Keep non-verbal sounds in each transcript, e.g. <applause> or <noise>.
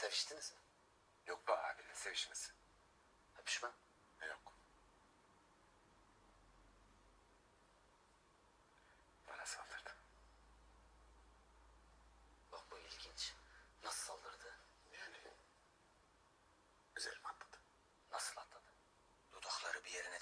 Seviştiniz mi? Yok be abi ne sevişmesi. Öpüşme. Yok. Bana saldırdı. Bak bu ilginç. Nasıl saldırdı? Yani üzerime atladı. Nasıl atladı? Dudakları bir yerine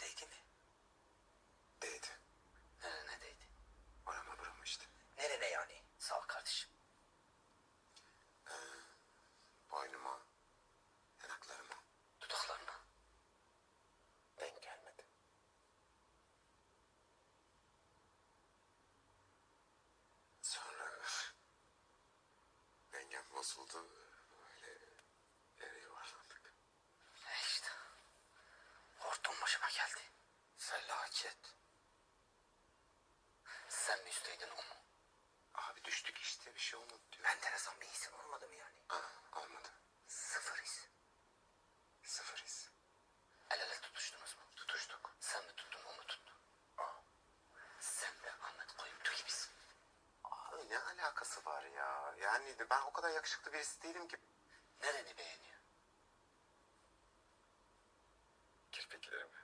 bozuldu. Böyle yere yuvarlandık. E işte. Hortum başıma geldi. Felaket. Sen mi üstleydin o mu? Abi düştük işte bir şey olmadı diyor. Enteresan bir isim olmadı mı yani? Aa, olmadı. Sıfır his. Sıfır his. El ele tutuştunuz mu? Tutuştuk. Sen mi tuttun o mu tuttu? Sen de Ahmet Koyuntu gibisin. Abi ne alakası var ya? Yani ben o kadar yakışıklı birisi değilim ki. Nereni beğeniyor? Kirpiklerimi.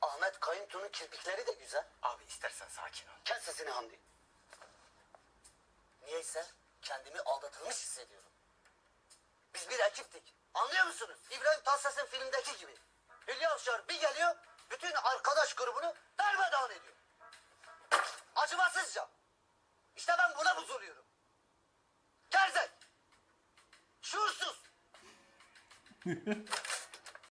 Ahmet Kayıntu'nun kirpikleri de güzel. Abi istersen sakin ol. Kes sesini Hamdi. Niyeyse kendimi aldatılmış hissediyorum. Biz bir ekiptik. Anlıyor musunuz? İbrahim Tatlıses'in filmdeki gibi. Hülya Avşar bir geliyor, bütün arkadaş grubunu darmadağın ediyor. Acımasızca. İşte ben buna bozuluyorum. Gerzek. Şuursuz. <laughs>